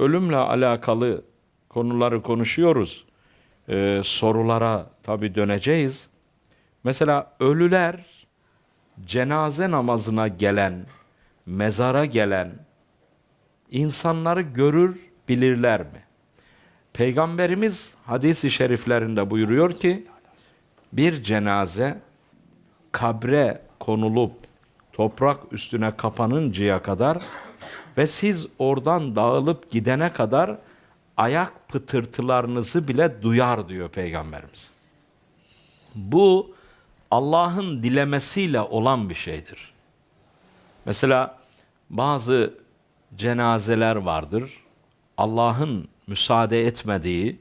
ölümle alakalı konuları konuşuyoruz. Ee, sorulara tabii döneceğiz. Mesela ölüler cenaze namazına gelen, mezara gelen insanları görür, bilirler mi? Peygamberimiz hadis-i şeriflerinde buyuruyor ki bir cenaze kabre konulup toprak üstüne kapanıncaya kadar ve siz oradan dağılıp gidene kadar ayak pıtırtılarınızı bile duyar diyor Peygamberimiz. Bu Allah'ın dilemesiyle olan bir şeydir. Mesela bazı cenazeler vardır. Allah'ın müsaade etmediği,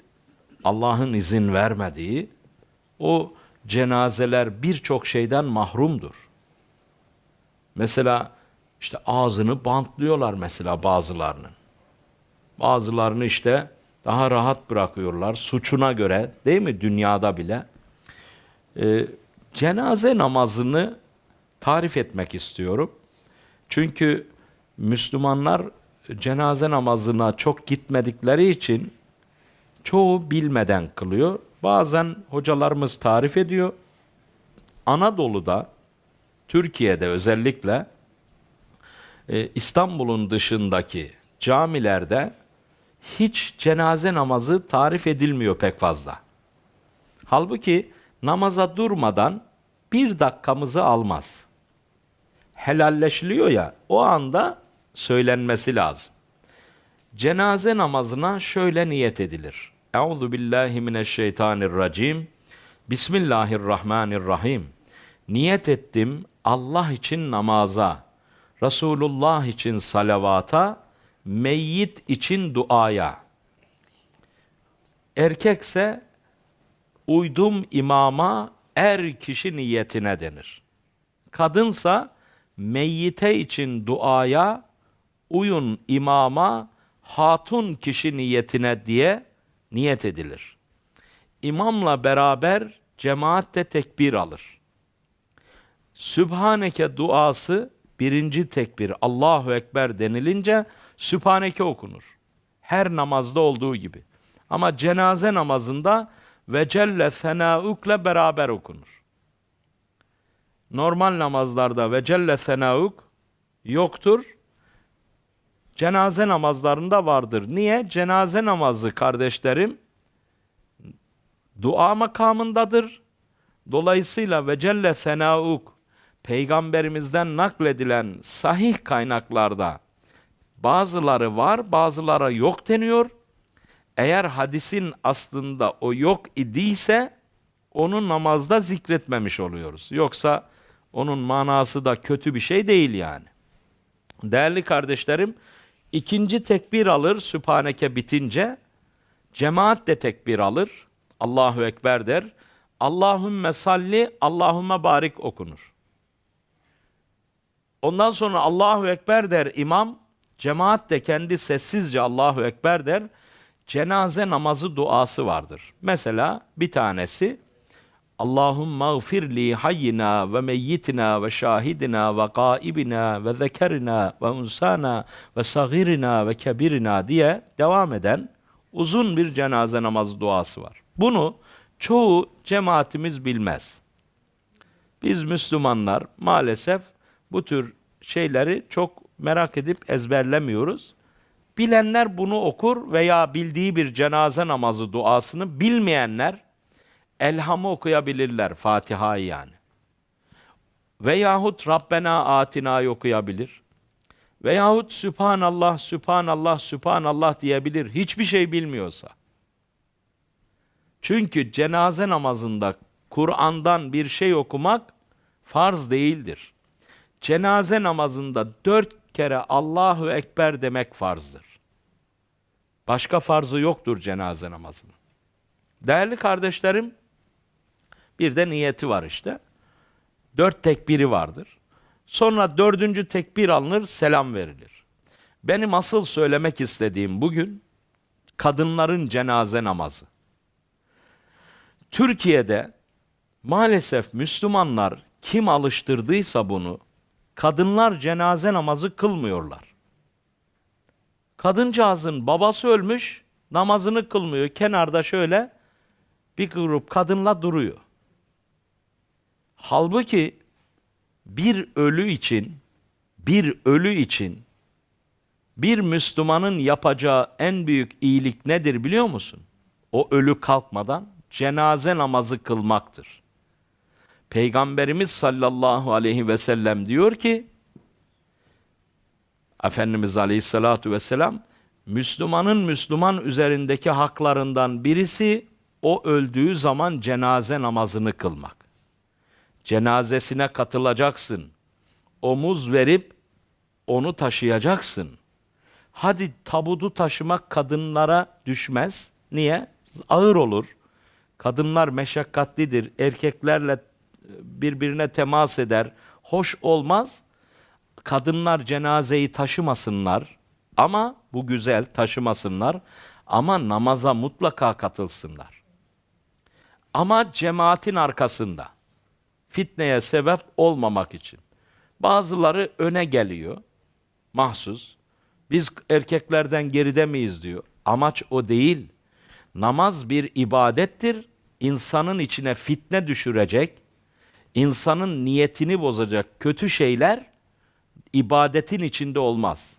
Allah'ın izin vermediği o cenazeler birçok şeyden mahrumdur. Mesela işte ağzını bantlıyorlar mesela bazılarının. Bazılarını işte daha rahat bırakıyorlar suçuna göre değil mi dünyada bile. Ee, cenaze namazını tarif etmek istiyorum. Çünkü Müslümanlar cenaze namazına çok gitmedikleri için çoğu bilmeden kılıyor. Bazen hocalarımız tarif ediyor. Anadolu'da, Türkiye'de özellikle e, İstanbul'un dışındaki camilerde hiç cenaze namazı tarif edilmiyor pek fazla. Halbuki namaza durmadan bir dakikamızı almaz. Helalleşiliyor ya o anda söylenmesi lazım. Cenaze namazına şöyle niyet edilir. Euzu billahi mineşşeytanirracim. Bismillahirrahmanirrahim. Niyet ettim Allah için namaza, Resulullah için salavata, meyyit için duaya. Erkekse uydum imama er kişi niyetine denir. Kadınsa meyyite için duaya, uyun imama, hatun kişi niyetine diye niyet edilir. İmamla beraber cemaat de tekbir alır. Sübhaneke duası birinci tekbir Allahu Ekber denilince Sübhaneke okunur. Her namazda olduğu gibi. Ama cenaze namazında ve celle senaukle beraber okunur. Normal namazlarda ve celle senauk yoktur. Cenaze namazlarında vardır. Niye? Cenaze namazı kardeşlerim dua makamındadır. Dolayısıyla ve celle senauk peygamberimizden nakledilen sahih kaynaklarda bazıları var, bazıları yok deniyor. Eğer hadisin aslında o yok idiyse onu namazda zikretmemiş oluyoruz. Yoksa onun manası da kötü bir şey değil yani. Değerli kardeşlerim, ikinci tekbir alır Sübhaneke bitince, cemaat de tekbir alır, Allahu Ekber der, Allahümme salli, Allahümme barik okunur. Ondan sonra Allahu Ekber der imam, cemaat de kendi sessizce Allahu Ekber der, cenaze namazı duası vardır. Mesela bir tanesi, Allahümme gfir li hayyina ve meyyitina ve şahidina ve gaibina ve zekerina ve unsana ve sagirina ve kebirina diye devam eden uzun bir cenaze namazı duası var. Bunu çoğu cemaatimiz bilmez. Biz Müslümanlar maalesef bu tür şeyleri çok merak edip ezberlemiyoruz. Bilenler bunu okur veya bildiği bir cenaze namazı duasını bilmeyenler elhamı okuyabilirler Fatiha'yı yani. Veyahut Rabbena atina'yı okuyabilir. Veyahut Sübhanallah, Sübhanallah, Sübhanallah diyebilir. Hiçbir şey bilmiyorsa. Çünkü cenaze namazında Kur'an'dan bir şey okumak farz değildir. Cenaze namazında dört kere Allahu Ekber demek farzdır. Başka farzı yoktur cenaze namazının. Değerli kardeşlerim, bir de niyeti var işte. Dört tekbiri vardır. Sonra dördüncü tekbir alınır, selam verilir. Benim asıl söylemek istediğim bugün kadınların cenaze namazı. Türkiye'de maalesef Müslümanlar kim alıştırdıysa bunu kadınlar cenaze namazı kılmıyorlar. Kadıncağızın babası ölmüş, namazını kılmıyor. Kenarda şöyle bir grup kadınla duruyor. Halbuki bir ölü için, bir ölü için bir Müslümanın yapacağı en büyük iyilik nedir biliyor musun? O ölü kalkmadan cenaze namazı kılmaktır. Peygamberimiz sallallahu aleyhi ve sellem diyor ki, Efendimiz aleyhissalatu vesselam, Müslümanın Müslüman üzerindeki haklarından birisi o öldüğü zaman cenaze namazını kılmak. Cenazesine katılacaksın. Omuz verip onu taşıyacaksın. Hadi tabutu taşımak kadınlara düşmez. Niye? Ağır olur. Kadınlar meşakkatlidir. Erkeklerle birbirine temas eder. Hoş olmaz. Kadınlar cenazeyi taşımasınlar. Ama bu güzel taşımasınlar. Ama namaza mutlaka katılsınlar. Ama cemaatin arkasında. Fitneye sebep olmamak için. Bazıları öne geliyor. Mahsus. Biz erkeklerden geride miyiz diyor. Amaç o değil. Namaz bir ibadettir. İnsanın içine fitne düşürecek, insanın niyetini bozacak kötü şeyler ibadetin içinde olmaz.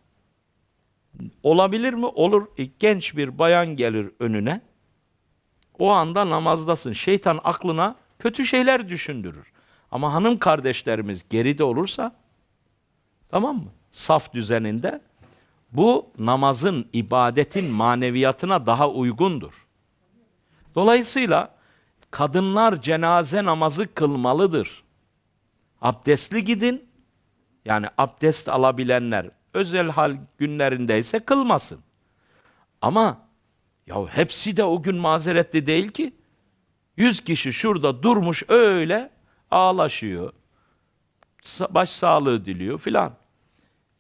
Olabilir mi? Olur. E, Genç bir bayan gelir önüne. O anda namazdasın. Şeytan aklına kötü şeyler düşündürür. Ama hanım kardeşlerimiz geride olursa tamam mı? Saf düzeninde bu namazın, ibadetin maneviyatına daha uygundur. Dolayısıyla kadınlar cenaze namazı kılmalıdır. Abdestli gidin. Yani abdest alabilenler özel hal günlerindeyse kılmasın. Ama ya hepsi de o gün mazeretli değil ki. Yüz kişi şurada durmuş öyle ağlaşıyor. Baş sağlığı diliyor filan.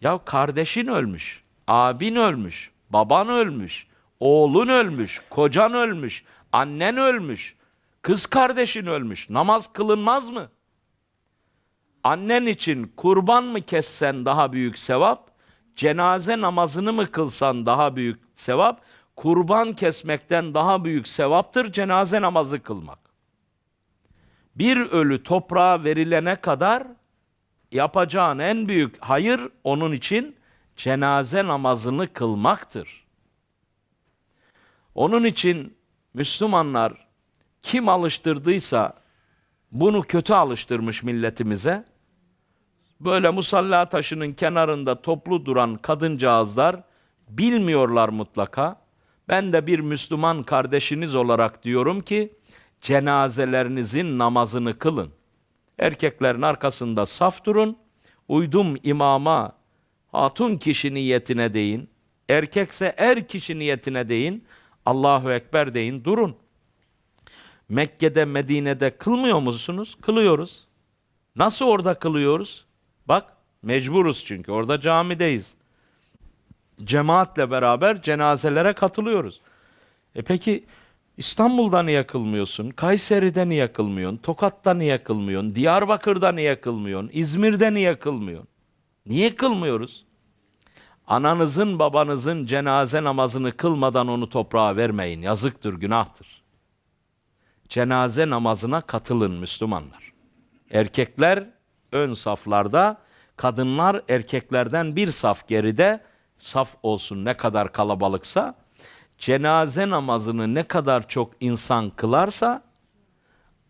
Ya kardeşin ölmüş, abin ölmüş, baban ölmüş, oğlun ölmüş, kocan ölmüş, annen ölmüş, kız kardeşin ölmüş. Namaz kılınmaz mı? Annen için kurban mı kessen daha büyük sevap? Cenaze namazını mı kılsan daha büyük sevap? Kurban kesmekten daha büyük sevaptır cenaze namazı kılmak. Bir ölü toprağa verilene kadar yapacağın en büyük hayır onun için cenaze namazını kılmaktır. Onun için Müslümanlar kim alıştırdıysa bunu kötü alıştırmış milletimize. Böyle musalla taşının kenarında toplu duran kadıncağızlar bilmiyorlar mutlaka. Ben de bir Müslüman kardeşiniz olarak diyorum ki cenazelerinizin namazını kılın. Erkeklerin arkasında saf durun. Uydum imama, hatun kişi niyetine deyin. Erkekse er kişi niyetine deyin. Allahu Ekber deyin, durun. Mekke'de, Medine'de kılmıyor musunuz? Kılıyoruz. Nasıl orada kılıyoruz? Bak, mecburuz çünkü orada camideyiz. Cemaatle beraber cenazelere katılıyoruz. E peki İstanbul'da niye kılmıyorsun? Kayseri'de niye kılmıyorsun? Tokat'ta niye kılmıyorsun? Diyarbakır'da niye kılmıyorsun? İzmir'de niye kılmıyorsun? Niye kılmıyoruz? Ananızın babanızın cenaze namazını kılmadan onu toprağa vermeyin. Yazıktır, günahtır. Cenaze namazına katılın Müslümanlar. Erkekler ön saflarda, kadınlar erkeklerden bir saf geride saf olsun ne kadar kalabalıksa cenaze namazını ne kadar çok insan kılarsa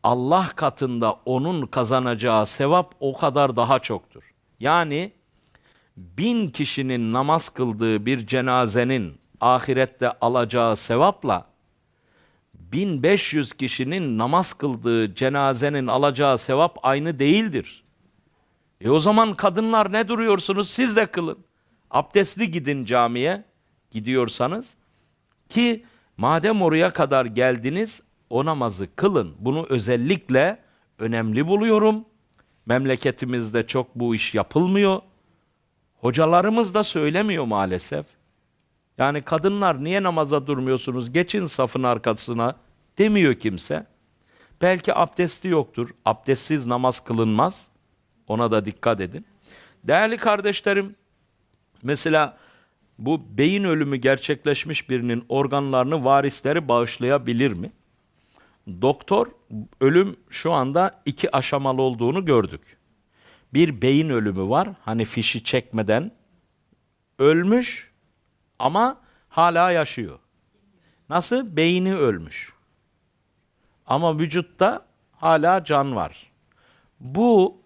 Allah katında onun kazanacağı sevap o kadar daha çoktur. Yani bin kişinin namaz kıldığı bir cenazenin ahirette alacağı sevapla 1500 kişinin namaz kıldığı cenazenin alacağı sevap aynı değildir. E o zaman kadınlar ne duruyorsunuz siz de kılın. Abdestli gidin camiye gidiyorsanız ki madem oraya kadar geldiniz o namazı kılın. Bunu özellikle önemli buluyorum. Memleketimizde çok bu iş yapılmıyor. Hocalarımız da söylemiyor maalesef. Yani kadınlar niye namaza durmuyorsunuz? Geçin safın arkasına demiyor kimse. Belki abdesti yoktur. Abdestsiz namaz kılınmaz. Ona da dikkat edin. Değerli kardeşlerim, mesela Bu beyin ölümü gerçekleşmiş birinin organlarını varisleri bağışlayabilir mi? Doktor ölüm şu anda iki aşamalı olduğunu gördük. Bir beyin ölümü var. Hani fişi çekmeden ölmüş ama hala yaşıyor. Nasıl? Beyni ölmüş. Ama vücutta hala can var. Bu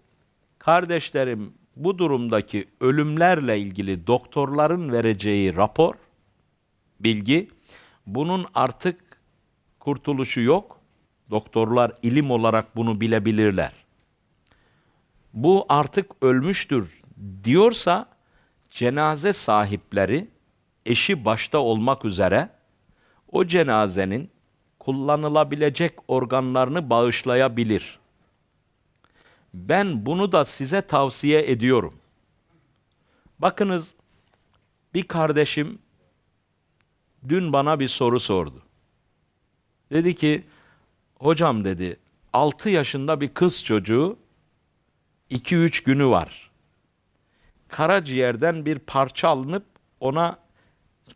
kardeşlerim bu durumdaki ölümlerle ilgili doktorların vereceği rapor, bilgi, bunun artık kurtuluşu yok. Doktorlar ilim olarak bunu bilebilirler. Bu artık ölmüştür diyorsa cenaze sahipleri eşi başta olmak üzere o cenazenin kullanılabilecek organlarını bağışlayabilir. Ben bunu da size tavsiye ediyorum. Bakınız bir kardeşim dün bana bir soru sordu. Dedi ki hocam dedi 6 yaşında bir kız çocuğu 2-3 günü var. Karaciğerden bir parça alınıp ona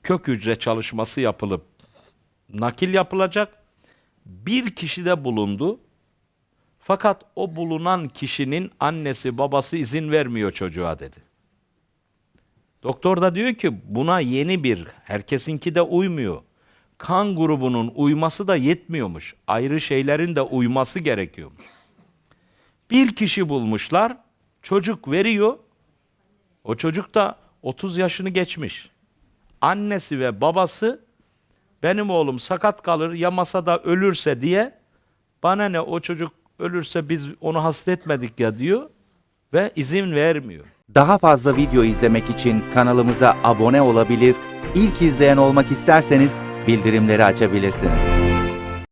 kök hücre çalışması yapılıp nakil yapılacak. Bir kişi de bulundu. Fakat o bulunan kişinin annesi babası izin vermiyor çocuğa dedi. Doktor da diyor ki buna yeni bir, herkesinki de uymuyor. Kan grubunun uyması da yetmiyormuş. Ayrı şeylerin de uyması gerekiyormuş. Bir kişi bulmuşlar, çocuk veriyor. O çocuk da 30 yaşını geçmiş. Annesi ve babası benim oğlum sakat kalır ya masada ölürse diye bana ne o çocuk ölürse biz onu hasta etmedik ya diyor ve izin vermiyor. Daha fazla video izlemek için kanalımıza abone olabilir, ilk izleyen olmak isterseniz bildirimleri açabilirsiniz.